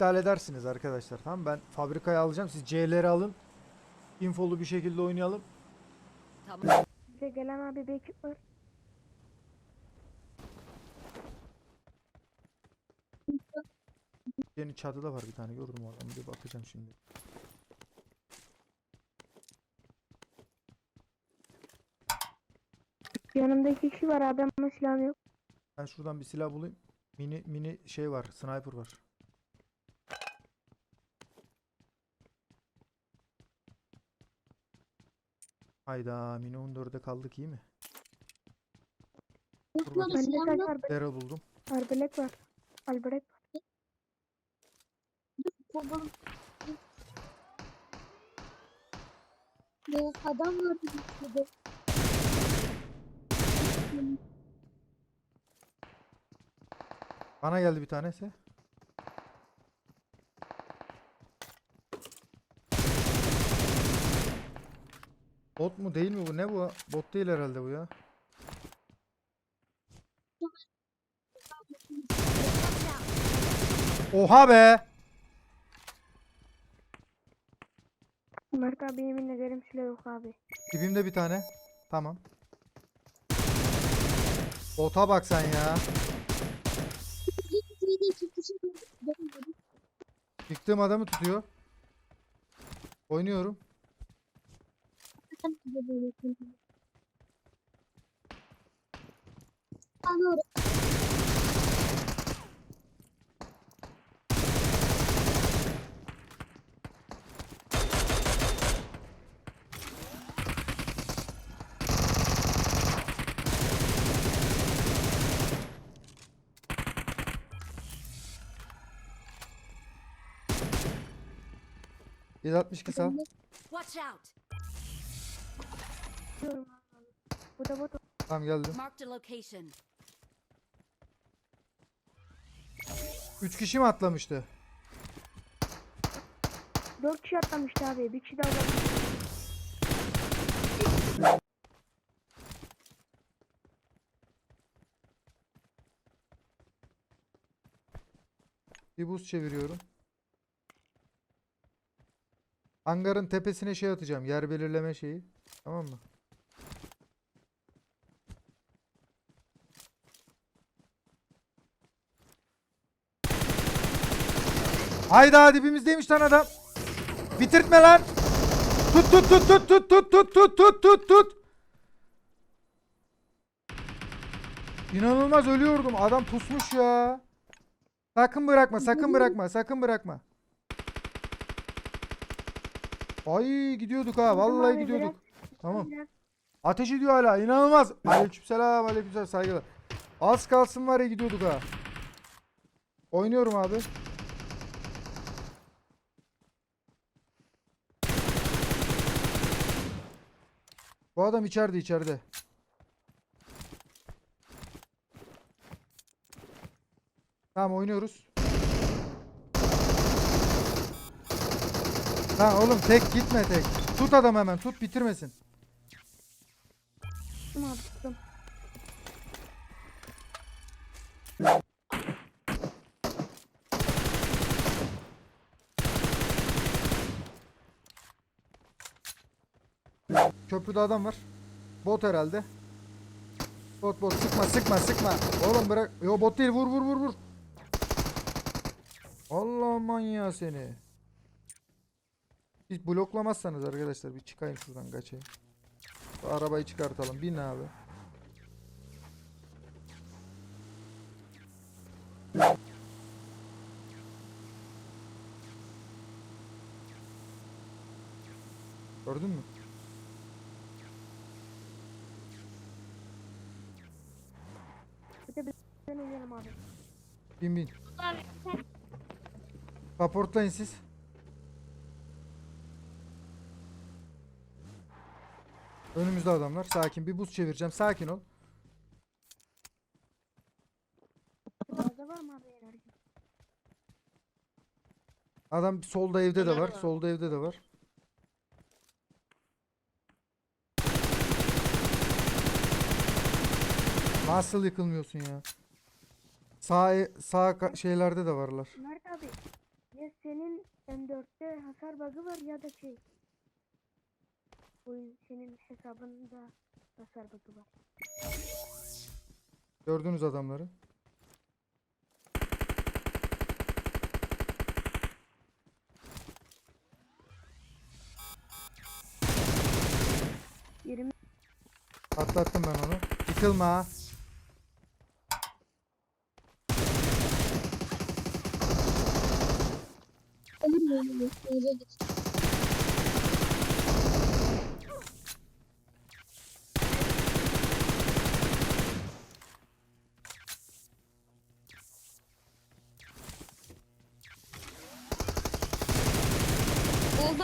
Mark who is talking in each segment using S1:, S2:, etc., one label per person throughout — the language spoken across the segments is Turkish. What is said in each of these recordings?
S1: iptal edersiniz arkadaşlar. Tamam ben fabrikaya alacağım. Siz C'leri alın. Infolu bir şekilde oynayalım.
S2: Tamam.
S3: Bize gelen abi bir ekip var.
S1: Yeni çatıda var bir tane gördüm oradan. Bir bakacağım şimdi.
S3: Yanımda iki kişi var abi ama silahım yok.
S1: Ben şuradan bir silah bulayım. Mini mini şey var. Sniper var. Hayda mini 14'e kaldık iyi mi? Dur bakayım.
S3: Bende
S1: Daryl buldum.
S3: arbelet var. Arbelet var.
S4: Ya adam var burada.
S1: Bana geldi bir tanesi. Bot mu değil mi bu? Ne bu? Bot değil herhalde bu ya. Oha be!
S3: Mert abi yemin ederim silah yok abi.
S1: Dibimde bir tane. Tamam. Bota bak sen ya. Yıktığım adamı tutuyor. Oynuyorum
S4: zaten
S1: size böyle yapıyorum. Bana oraya. Yüz altmış kısa.
S2: Watch out.
S3: Abi. Bu da bot.
S1: Tamam geldim.
S2: Marked a location.
S1: 3 kişi mi atlamıştı?
S3: Dört kişi atlamıştı abi. Bir kişi daha var.
S1: Bir buz çeviriyorum. Hangarın tepesine şey atacağım. Yer belirleme şeyi. Tamam mı? Hayda dibimizdeymiş lan adam. Bitirtme lan. Tut tut tut tut tut tut tut tut tut tut tut. İnanılmaz ölüyordum. Adam pusmuş ya. Sakın bırakma, sakın bırakma, sakın bırakma. Ay gidiyorduk ha, vallahi gidiyorduk. Tamam. Ateş ediyor hala, inanılmaz. Aleykümselam, aleykümselam saygılar. Az kalsın var ya gidiyorduk ha. Oynuyorum abi. Bu adam içeride içeride. Tamam oynuyoruz. Lan oğlum tek gitme tek. Tut adam hemen tut bitirmesin.
S3: tuttum
S1: Köprüde adam var. Bot herhalde. Bot bot sıkma sıkma sıkma. Oğlum bırak. Yo bot değil vur vur vur vur. Allah manyağı seni. Hiç bloklamazsanız arkadaşlar bir çıkayım şuradan kaçayım. Şu arabayı çıkartalım. Bin abi. Gördün mü?
S3: Bir de ben oynayalım abi.
S1: Bin bin. Raportlayın siz. Önümüzde adamlar. Sakin. Bir buz çevireceğim. Sakin ol.
S3: Fazla var mı abi enerji?
S1: Adam solda evde de var? Solda evde de var. Nasıl yıkılmıyorsun ya? Sağ sağ ka- şeylerde de varlar.
S3: Mert abi. Ya senin M4'te hasar bug'ı var ya da şey. Oyun senin hesabında hasar bug'ı var.
S1: Gördünüz adamları. Atlattım ben onu. Yıkılma.
S4: Mu? Mu?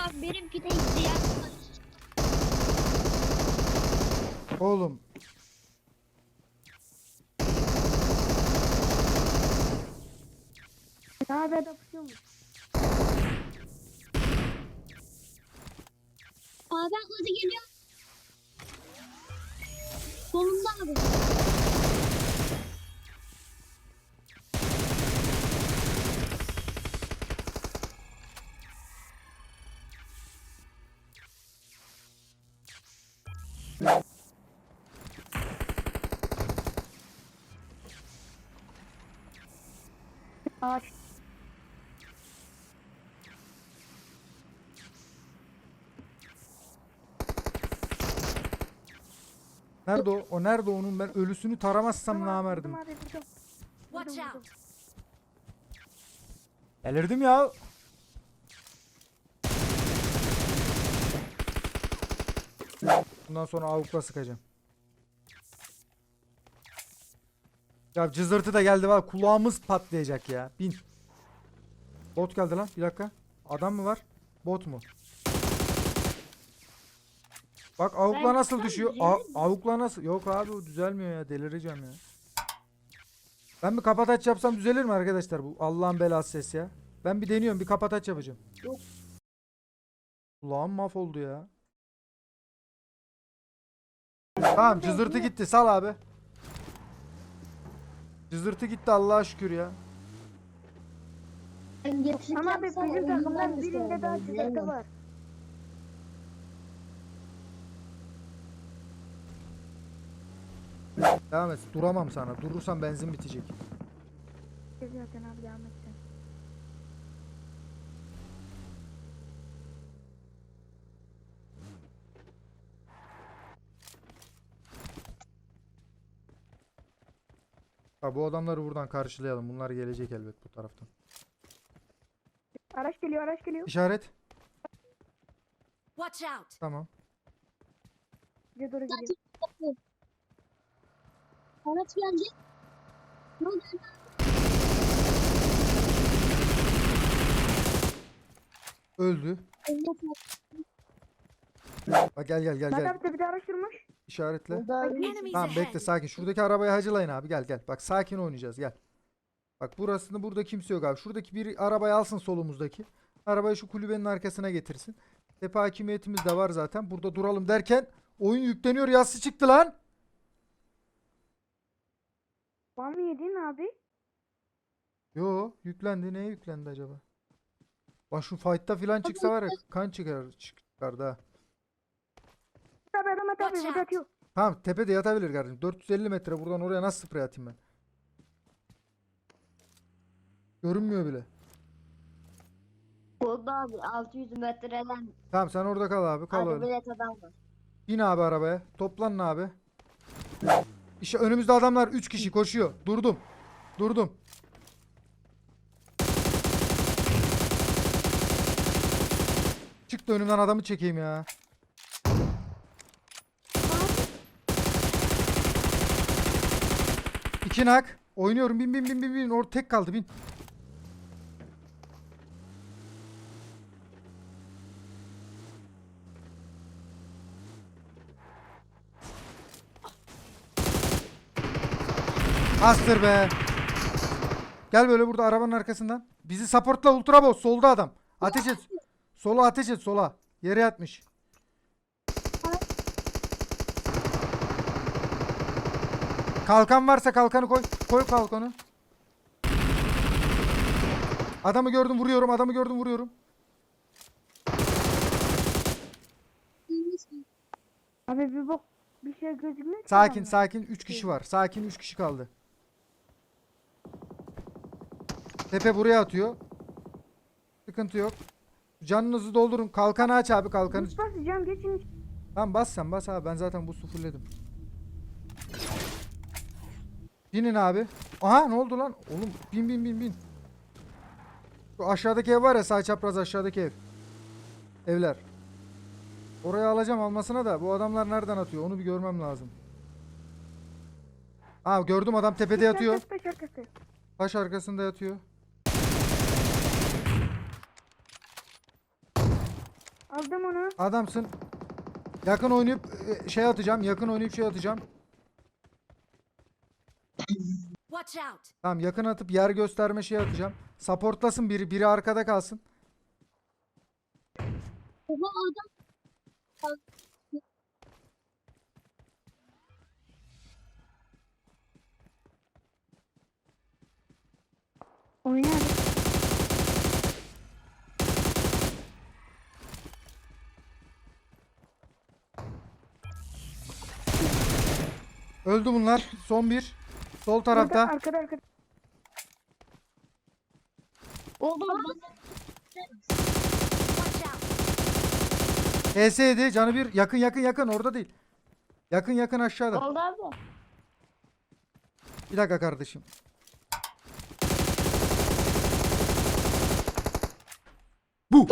S4: Abi benimki de gitti ya.
S1: Oğlum.
S3: daha da yapıyormuş.
S4: Abi atladı geliyor. Solunda abi.
S3: Ağaç.
S1: Nerede o? O nerede onun? Ben ölüsünü taramazsam
S3: Tamam,
S1: namerdim.
S3: abi.
S1: Delirdim ya. Bundan sonra avukla sıkacağım. Ya cızırtı da geldi var. Kulağımız patlayacak ya. Bin. Bot geldi lan. Bir dakika. Adam mı var? Bot mu? Bak avukla
S4: Ben
S1: nasıl
S4: çıksam
S1: düşüyor? A- avukla nasıl? Yok abi o düzelmiyor ya. Delireceğim ya. Ben bir kapataç yapsam düzelir mi arkadaşlar bu Allah'ın belası ses ya? Ben bir deniyorum bir kapataç yapacağım.
S4: Yok.
S1: Kulağım mahvoldu ya. Tamam cızırtı gitti sal abi. Cızırtı gitti Allah'a şükür ya.
S4: Ben getirirken
S3: Ama abi
S4: sen
S3: bizim
S4: oyundan
S3: takımdan
S4: bir
S3: birinde
S4: şey
S3: daha
S4: bilemem.
S3: var.
S1: Devam et duramam sana. Durursam benzin bitecek.
S3: Zaten abi devam et sen.
S1: Ha, bu adamları buradan karşılayalım. Bunlar gelecek elbet bu taraftan.
S3: Araç geliyor araç geliyor.
S1: İşaret.
S2: Watch out.
S1: Tamam.
S3: Bize doğru geliyor.
S4: Araç geldi. Ne oldu?
S1: Öldü. Bak gel gel gel gel.
S3: abi bir de araç durmuş.
S1: İşaretle. Tamam bekle sakin. Şuradaki arabayı hacılayın abi. Gel gel. Bak sakin oynayacağız gel. Bak burasında burada kimse yok abi. Şuradaki bir arabayı alsın solumuzdaki. Arabayı şu kulübenin arkasına getirsin. Tepe hakimiyetimiz de var zaten. Burada duralım derken oyun yükleniyor yassı çıktı lan.
S3: Var mı yedin abi?
S1: Yo yüklendi. Neye yüklendi acaba? Bak şu fight'ta filan çıksa var ya kan çıkar çıkar da.
S3: Abi adam at abi
S2: Watch
S3: burada
S2: out.
S3: atıyor.
S1: Tamam tepede yatabilir kardeşim. 450 metre buradan oraya nasıl sprey atayım ben? Görünmüyor bile.
S5: Oldu abi 600 metreden
S1: Tamam sen orada kal abi. Kal öyle.
S5: arbelet adam var.
S1: Bin abi arabaya. Toplanın abi. İşte önümüzde adamlar 3 kişi koşuyor. Durdum. Durdum. Çıktı önümden adamı çekeyim ya. İki nak. Oynuyorum. Bin bin bin bin bin. Orada tek kaldı bin. Astır be. Gel böyle burada arabanın arkasından. Bizi supportla ultra boss. Solda adam. Ateş et. Sola ateş et sola. Yere yatmış. Kalkan varsa kalkanı koy. Koy kalkanı. Adamı gördüm vuruyorum. Adamı gördüm vuruyorum.
S3: Abi bir bak. Bir şey gözükmüyor ki
S1: Sakin sakin 3 kişi var. Sakin 3 kişi kaldı. Tepe buraya atıyor. Sıkıntı yok. Canınızı doldurun. Kalkanı aç abi kalkanı.
S3: Bus basacağım geçin.
S1: Tamam bas sen bas abi. Ben zaten bu fullledim. Binin abi. Aha ne oldu lan? Oğlum bin bin bin bin. Şu aşağıdaki ev var ya sağ çapraz aşağıdaki ev. Evler. Oraya alacağım almasına da bu adamlar nereden atıyor onu bir görmem lazım. Aa gördüm adam tepede yatıyor.
S3: Taş
S1: arkasında yatıyor.
S3: Aldım onu.
S1: Adamsın. Yakın oynayıp e, şey atacağım. Yakın oynayıp şey atacağım.
S2: Watch out!
S1: Tamam yakın atıp yer gösterme şey atacağım. Supportlasın biri. Biri arkada kalsın.
S4: Oha.
S3: Oyna hadi.
S1: Öldü bunlar. Son bir. Sol
S3: Burada,
S1: tarafta.
S3: Arkada arkada.
S4: Oldu.
S2: Watch out!
S1: HS yedi. Canı bir. Yakın yakın yakın. Orada değil. Yakın yakın aşağıda.
S5: Oldu abi.
S1: Bir dakika kardeşim. Bu.